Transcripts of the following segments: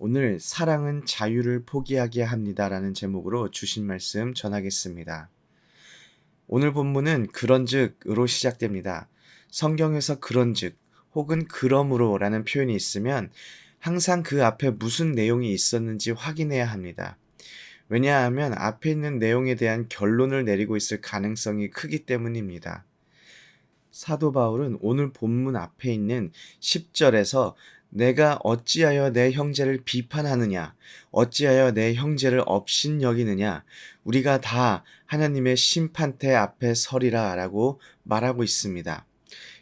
오늘 사랑은 자유를 포기하게 합니다라는 제목으로 주신 말씀 전하겠습니다. 오늘 본문은 그런즉으로 시작됩니다. 성경에서 그런즉 혹은 그러므로라는 표현이 있으면 항상 그 앞에 무슨 내용이 있었는지 확인해야 합니다. 왜냐하면 앞에 있는 내용에 대한 결론을 내리고 있을 가능성이 크기 때문입니다. 사도 바울은 오늘 본문 앞에 있는 10절에서 내가 어찌하여 내 형제를 비판하느냐? 어찌하여 내 형제를 업신 여기느냐? 우리가 다 하나님의 심판대 앞에 서리라 라고 말하고 있습니다.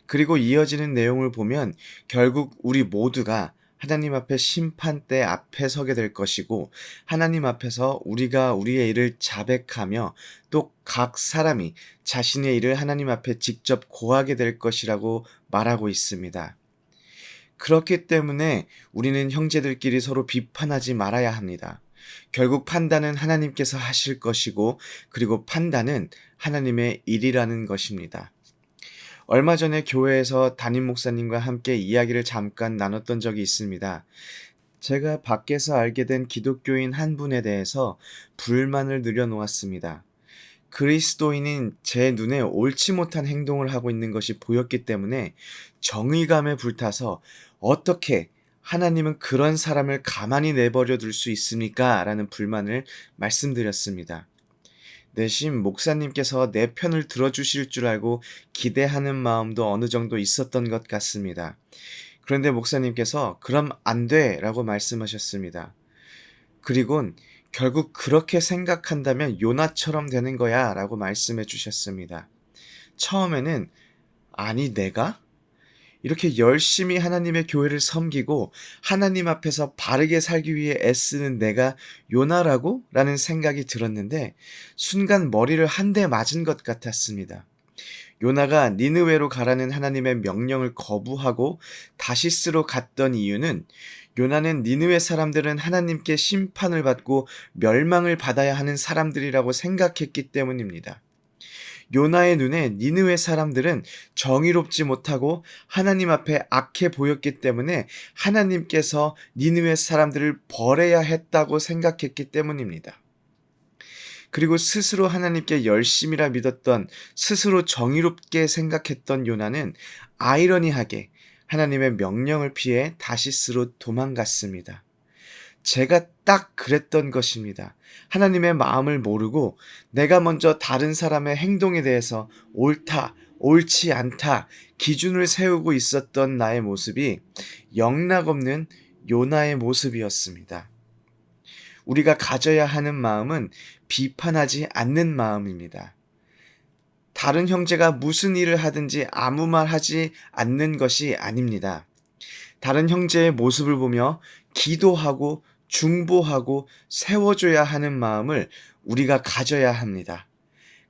그리고 이어지는 내용을 보면 결국 우리 모두가 하나님 앞에 심판대 앞에 서게 될 것이고 하나님 앞에서 우리가 우리의 일을 자백하며 또 각 사람이 자신의 일을 하나님 앞에 직접 고하게 될 것이라고 말하고 있습니다. 그렇기 때문에 우리는 형제들끼리 서로 비판하지 말아야 합니다. 결국 판단은 하나님께서 하실 것이고 그리고 판단은 하나님의 일이라는 것입니다. 얼마 전에 교회에서 담임 목사님과 함께 이야기를 잠깐 나눴던 적이 있습니다. 제가 밖에서 알게 된 기독교인 한 분에 대해서 불만을 늘여놓았습니다. 그리스도인인 제 눈에 옳지 못한 행동을 하고 있는 것이 보였기 때문에 정의감에 불타서 어떻게 하나님은 그런 사람을 가만히 내버려 둘 수 있습니까? 라는 불만을 말씀드렸습니다. 내심 목사님께서 내 편을 들어주실 줄 알고 기대하는 마음도 어느 정도 있었던 것 같습니다. 그런데 목사님께서 그럼 안 돼! 라고 말씀하셨습니다. 그리곤 결국 그렇게 생각한다면 요나처럼 되는 거야 라고 말씀해 주셨습니다. 처음에는 아니 내가? 이렇게 열심히 하나님의 교회를 섬기고 하나님 앞에서 바르게 살기 위해 애쓰는 내가 요나라고? 라는 생각이 들었는데 순간 머리를 한 대 맞은 것 같았습니다. 요나가 니느웨로 가라는 하나님의 명령을 거부하고 다시스로 갔던 이유는 요나는 니느웨 사람들은 하나님께 심판을 받고 멸망을 받아야 하는 사람들이라고 생각했기 때문입니다. 요나의 눈에 니느웨 사람들은 정의롭지 못하고 하나님 앞에 악해 보였기 때문에 하나님께서 니느웨 사람들을 벌해야 했다고 생각했기 때문입니다. 그리고 스스로 하나님께 열심이라 믿었던 스스로 정의롭게 생각했던 요나는 아이러니하게 하나님의 명령을 피해 다시스로 도망갔습니다. 제가 딱 그랬던 것입니다. 하나님의 마음을 모르고 내가 먼저 다른 사람의 행동에 대해서 옳다, 옳지 않다 기준을 세우고 있었던 나의 모습이 영락 없는 요나의 모습이었습니다. 우리가 가져야 하는 마음은 비판하지 않는 마음입니다. 다른 형제가 무슨 일을 하든지 아무 말 하지 않는 것이 아닙니다. 다른 형제의 모습을 보며 기도하고 중보하고 세워줘야 하는 마음을 우리가 가져야 합니다.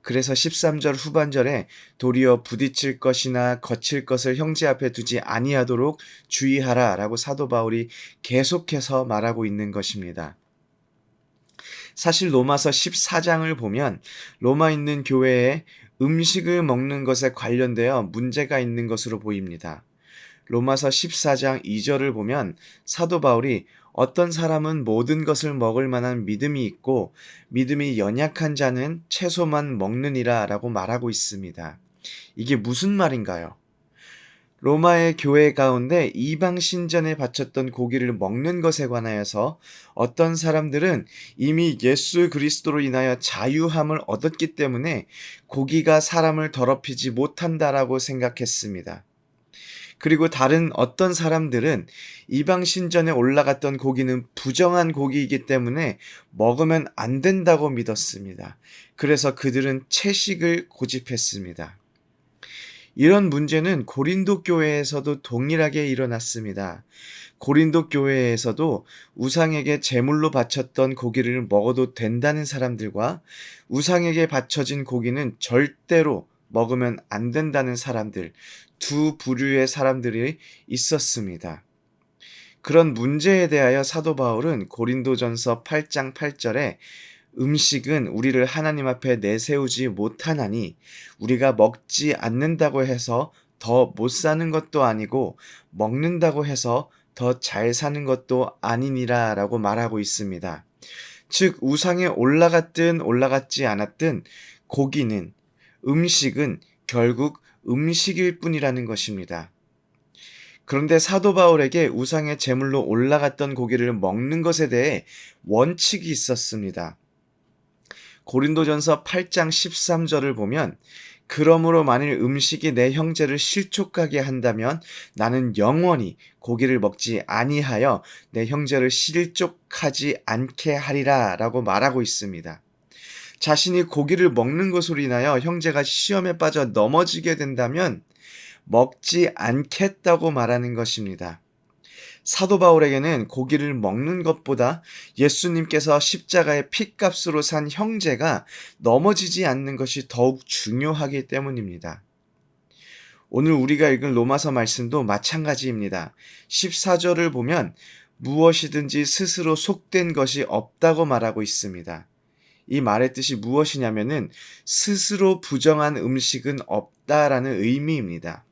그래서 13절 후반절에 도리어 부딪힐 것이나 거칠 것을 형제 앞에 두지 아니하도록 주의하라 라고 사도 바울이 계속해서 말하고 있는 것입니다. 사실 로마서 14장을 보면 로마 있는 교회에 음식을 먹는 것에 관련되어 문제가 있는 것으로 보입니다. 로마서 14장 2절을 보면 사도 바울이 어떤 사람은 모든 것을 먹을 만한 믿음이 있고 믿음이 연약한 자는 채소만 먹느니라 라고 말하고 있습니다. 이게 무슨 말인가요? 로마의 교회 가운데 이방 신전에 바쳤던 고기를 먹는 것에 관하여서 어떤 사람들은 이미 예수 그리스도로 인하여 자유함을 얻었기 때문에 고기가 사람을 더럽히지 못한다라고 생각했습니다. 그리고 다른 어떤 사람들은 이방 신전에 올라갔던 고기는 부정한 고기이기 때문에 먹으면 안 된다고 믿었습니다. 그래서 그들은 채식을 고집했습니다. 이런 문제는 고린도 교회에서도 동일하게 일어났습니다. 고린도 교회에서도 우상에게 제물로 바쳤던 고기를 먹어도 된다는 사람들과 우상에게 바쳐진 고기는 절대로 먹으면 안 된다는 사람들, 두 부류의 사람들이 있었습니다. 그런 문제에 대하여 사도 바울은 고린도전서 8장 8절에 음식은 우리를 하나님 앞에 내세우지 못하나니 우리가 먹지 않는다고 해서 더 못 사는 것도 아니고 먹는다고 해서 더 잘 사는 것도 아니니라 라고 말하고 있습니다. 즉, 우상에 올라갔든 올라갔지 않았든 고기는, 음식은 결국 음식일 뿐이라는 것입니다. 그런데 사도 바울에게 우상의 제물로 올라갔던 고기를 먹는 것에 대해 원칙이 있었습니다. 고린도전서 8장 13절을 보면 그러므로 만일 음식이 내 형제를 실족하게 한다면 나는 영원히 고기를 먹지 아니하여 내 형제를 실족하지 않게 하리라라고 말하고 있습니다. 자신이 고기를 먹는 것으로 인하여 형제가 시험에 빠져 넘어지게 된다면 먹지 않겠다고 말하는 것입니다. 사도 바울에게는 고기를 먹는 것보다 예수님께서 십자가의 핏값으로 산 형제가 넘어지지 않는 것이 더욱 중요하기 때문입니다. 오늘 우리가 읽은 로마서 말씀도 마찬가지입니다. 14절을 보면 무엇이든지 스스로 속된 것이 없다고 말하고 있습니다. 이 말의 뜻이 무엇이냐면은 스스로 부정한 음식은 없다라는 의미입니다.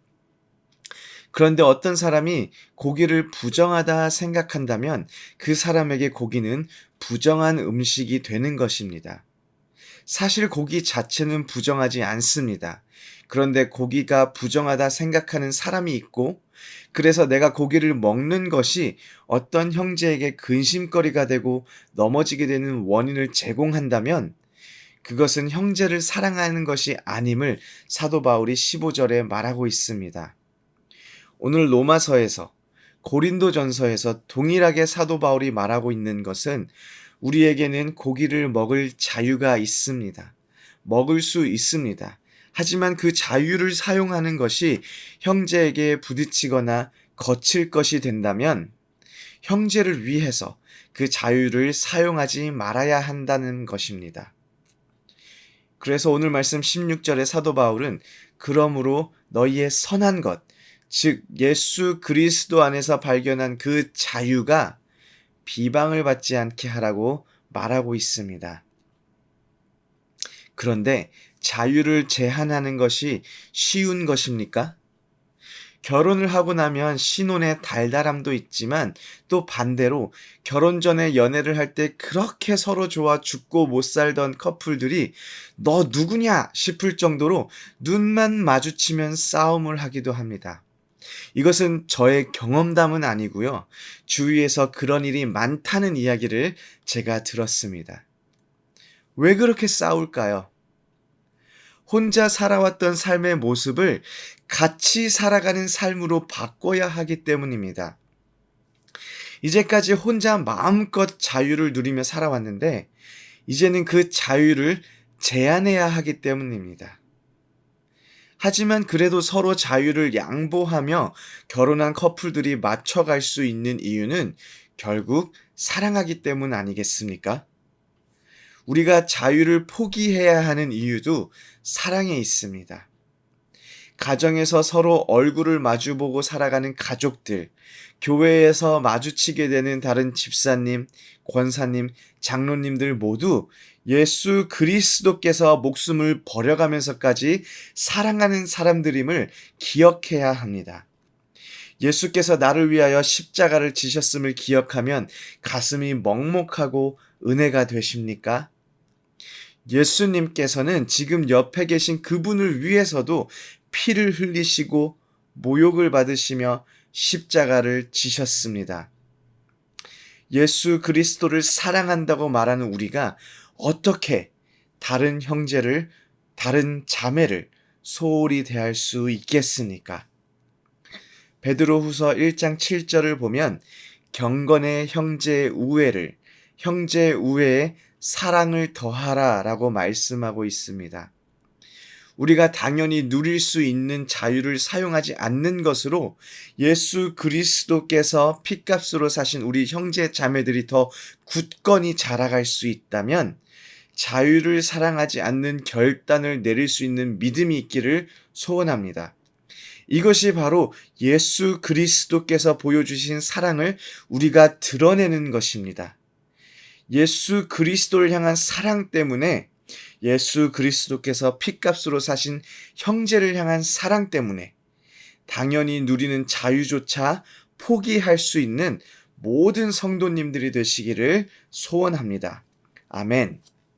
그런데 어떤 사람이 고기를 부정하다 생각한다면 그 사람에게 고기는 부정한 음식이 되는 것입니다. 사실 고기 자체는 부정하지 않습니다. 그런데 고기가 부정하다 생각하는 사람이 있고, 그래서 내가 고기를 먹는 것이 어떤 형제에게 근심거리가 되고 넘어지게 되는 원인을 제공한다면, 그것은 형제를 사랑하는 것이 아님을 사도 바울이 15절에 말하고 있습니다. 오늘 로마서에서 고린도 전서에서 동일하게 사도 바울이 말하고 있는 것은 우리에게는 고기를 먹을 자유가 있습니다. 먹을 수 있습니다. 하지만 그 자유를 사용하는 것이 형제에게 부딪히거나 거칠 것이 된다면 형제를 위해서 그 자유를 사용하지 말아야 한다는 것입니다. 그래서 오늘 말씀 16절의 사도 바울은 그러므로 너희의 선한 것, 즉 예수 그리스도 안에서 발견한 그 자유가 비방을 받지 않게 하라고 말하고 있습니다. 그런데 자유를 제한하는 것이 쉬운 것입니까? 결혼을 하고 나면 신혼의 달달함도 있지만 또 반대로 결혼 전에 연애를 할 때 그렇게 서로 좋아 죽고 못 살던 커플들이 너 누구냐 싶을 정도로 눈만 마주치면 싸움을 하기도 합니다. 이것은 저의 경험담은 아니고요. 주위에서 그런 일이 많다는 이야기를 제가 들었습니다. 왜 그렇게 싸울까요? 혼자 살아왔던 삶의 모습을 같이 살아가는 삶으로 바꿔야 하기 때문입니다. 이제까지 혼자 마음껏 자유를 누리며 살아왔는데, 이제는 그 자유를 제한해야 하기 때문입니다. 하지만 그래도 서로 자유를 양보하며 결혼한 커플들이 맞춰갈 수 있는 이유는 결국 사랑하기 때문 아니겠습니까? 우리가 자유를 포기해야 하는 이유도 사랑에 있습니다. 가정에서 서로 얼굴을 마주보고 살아가는 가족들, 교회에서 마주치게 되는 다른 집사님, 권사님, 장로님들 모두 예수 그리스도께서 목숨을 버려가면서까지 사랑하는 사람들임을 기억해야 합니다. 예수께서 나를 위하여 십자가를 지셨음을 기억하면 가슴이 먹먹하고 은혜가 되십니까? 예수님께서는 지금 옆에 계신 그분을 위해서도 피를 흘리시고 모욕을 받으시며 십자가를 지셨습니다. 예수 그리스도를 사랑한다고 말하는 우리가 어떻게 다른 형제를, 다른 자매를 소홀히 대할 수 있겠습니까? 베드로 후서 1장 7절을 보면 경건의 형제의 우애를, 형제의 우애에 사랑을 더하라 라고 말씀하고 있습니다. 우리가 당연히 누릴 수 있는 자유를 사용하지 않는 것으로 예수 그리스도께서 핏값으로 사신 우리 형제 자매들이 더 굳건히 자라갈 수 있다면 자유를 사랑하지 않는 결단을 내릴 수 있는 믿음이 있기를 소원합니다. 이것이 바로 예수 그리스도께서 보여주신 사랑을 우리가 드러내는 것입니다. 예수 그리스도를 향한 사랑 때문에 예수 그리스도께서 핏값으로 사신 형제를 향한 사랑 때문에 당연히 누리는 자유조차 포기할 수 있는 모든 성도님들이 되시기를 소원합니다. 아멘.